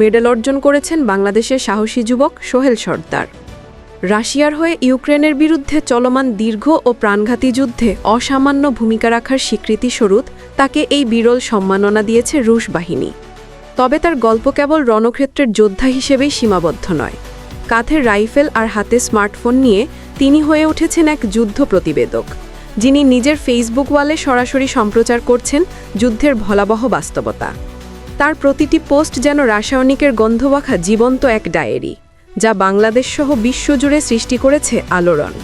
Medal অর্জন করেছেন বাংলাদেশের সাহসী যুবক সোহেল সর্দার। রাশিয়ার হয়ে ইউক্রেনের বিরুদ্ধে চলমান দীর্ঘ ও প্রাণঘাতী যুদ্ধে অসামান্য ভূমিকা রাখার স্বীকৃতিস্বরূপ তাকে এই বিরল সম্মাননা দিয়েছে রুশ বাহিনী। তবে তার গল্প কেবল রণক্ষেত্রের যোদ্ধা হিসেবেই সীমাবদ্ধ নয়। কাঁধে রাইফেল আর হাতে স্মার্টফোন নিয়ে তিনি হয়ে উঠেছেন এক যুদ্ধ প্রতিবেদক, যিনি নিজের ফেসবুক ওয়ালে সরাসরি সম্প্রচার করছেন যুদ্ধের ভলাবহ বাস্তবতা। তার প্রতিটি পোস্ট যেন রাসায়নিকের গন্ধবাখা জীবন্ত এক ডায়েরি, যা বাংলাদেশ সহ বিশ্বজুড়ে সৃষ্টি করেছে আলোড়ন।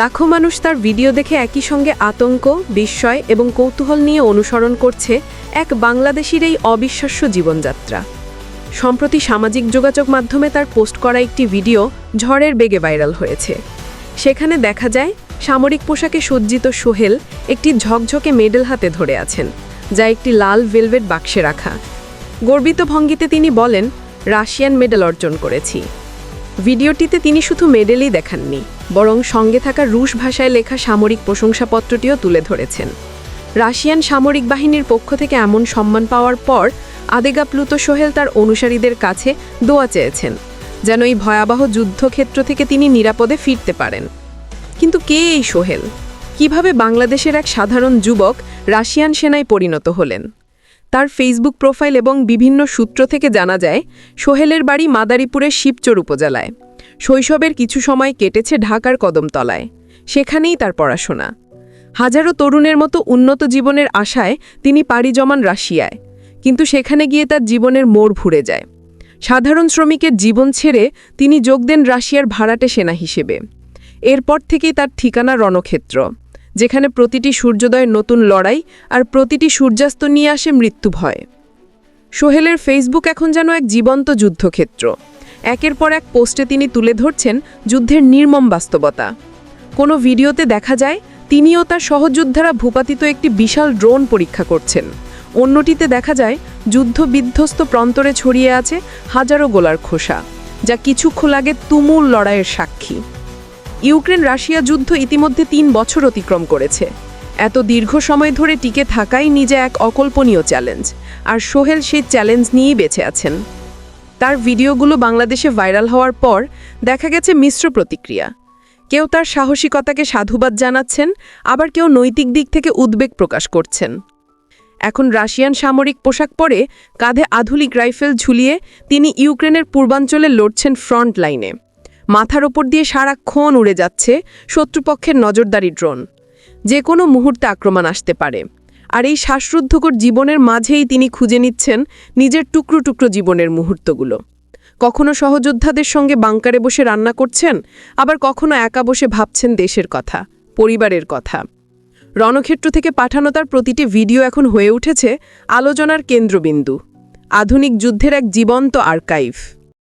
লাখো মানুষ তার ভিডিও দেখে একই সঙ্গে আতঙ্ক, বিস্ময় এবং কৌতূহল নিয়ে অনুসরণ করছে এক বাংলাদেশির এই অবিশ্বাস্য জীবনযাত্রা। সম্প্রতি সামাজিক যোগাযোগ মাধ্যমে তার পোস্ট করা একটি ভিডিও ঝড়ের বেগে ভাইরাল হয়েছে। সেখানে দেখা যায়, সামরিক পোশাকে সজ্জিত সোহেল একটি ঝকঝকে মেডেল হাতে ধরে আছেন, যা একটি লাল ভেলভেট বাক্সে রাখা। গর্বিত ভঙ্গিতে তিনি বলেন, রাশিয়ান মেডেল অর্জন করেছি। ভিডিওটিতে তিনি শুধু মেডেলই দেখাননি, বরং সঙ্গে থাকা রুশ ভাষায় লেখা সামরিক প্রশংসাপত্রটিও তুলে ধরেছেন। রাশিয়ান সামরিক বাহিনীর পক্ষ থেকে এমন সম্মান পাওয়ার পর, আদেগা প্লুতো সোহেল তার অনুসারীদের কাছে দোয়া চেয়েছেন, যেন এই ভয়াবহ যুদ্ধক্ষেত্র থেকে তিনি নিরাপদে ফিরতে পারেন। কিন্তু কে এই সোহেল? কীভাবে বাংলাদেশের এক সাধারণ যুবক রাশিয়ান সেনায় পরিণত হলেন? তার ফেসবুক প্রোফাইল এবং বিভিন্ন সূত্র থেকে জানা যায়, সোহেলের বাড়ি মাদারীপুরের শিবচর উপজেলায়। শৈশবের কিছু সময় কেটেছে ঢাকার কদমতলায়। সেখানেই তার পড়াশোনা। হাজারো তরুণের মতো উন্নত জীবনের আশায় তিনি পাড়ি জমান রাশিয়ায়, কিন্তু সেখানে গিয়ে তার জীবনের মোড় ঘুরে যায়। সাধারণ শ্রমিকের জীবন ছেড়ে তিনি যোগ দেন রাশিয়ার ভাড়াটে সেনা হিসেবে। এরপর থেকেই তার ঠিকানা রণক্ষেত্র। যেখানে প্রতিটি সূর্যোদয়ের নতুন লড়াই আর প্রতিটি সূর্যাস্ত নিয়ে আসে মৃত্যু ভয়। সোহেলের ফেসবুক এখন যেন এক জীবন্ত যুদ্ধক্ষেত্র। একের পর এক পোস্টে তিনি তুলে ধরছেন যুদ্ধের নির্মম বাস্তবতা। কোনো ভিডিওতে দেখা যায় তিনিও তার সহযোদ্ধারা ভূপাতিত একটি বিশাল ড্রোন পরীক্ষা করছেন। অন্যটিতে দেখা যায়, যুদ্ধ বিধ্বস্ত প্রান্তরে ছড়িয়ে আছে হাজারো গোলার খোসা, যা কিছুক্ষণ আগে তুমুল লড়াইয়ের সাক্ষী। ইউক্রেন রাশিয়া যুদ্ধ ইতিমধ্যে তিন বছর অতিক্রম করেছে। এত দীর্ঘ সময় ধরে টিকে থাকাই নিজে এক অকল্পনীয় চ্যালেঞ্জ, আর সোহেল সেই চ্যালেঞ্জ নিয়েই বেঁচে আছেন। তার ভিডিওগুলো বাংলাদেশে ভাইরাল হওয়ার পর দেখা গেছে মিশ্র প্রতিক্রিয়া। কেউ তার সাহসিকতাকে সাধুবাদ জানাচ্ছেন, আবার কেউ নৈতিক দিক থেকে উদ্বেগ প্রকাশ করছেন। এখন রাশিয়ান সামরিক পোশাক পরে কাঁধে আধুনিক রাইফেল ঝুলিয়ে তিনি ইউক্রেনের পূর্বাঞ্চলে লড়ছেন ফ্রন্ট লাইনে। মাথার ওপর দিয়ে সারাক্ষণ উড়ে যাচ্ছে শত্রুপক্ষের নজরদারি ড্রোন। যে কোনো মুহূর্তে আক্রমণ আসতে পারে। আর এই শ্বাসরুদ্ধকর জীবনের মাঝেই তিনি খুঁজে নিচ্ছেন নিজের টুকরো টুকরো জীবনের মুহূর্তগুলো। কখনো সহযোদ্ধাদের সঙ্গে বাংকারে বসে রান্না করছেন, আবার কখনো একা বসে ভাবছেন দেশের কথা, পরিবারের কথা। রণক্ষেত্র থেকে পাঠানো তার প্রতিটি ভিডিও এখন হয়ে উঠেছে আলোচনার কেন্দ্রবিন্দু। আধুনিক যুদ্ধের এক জীবন্ত আর্কাইভ।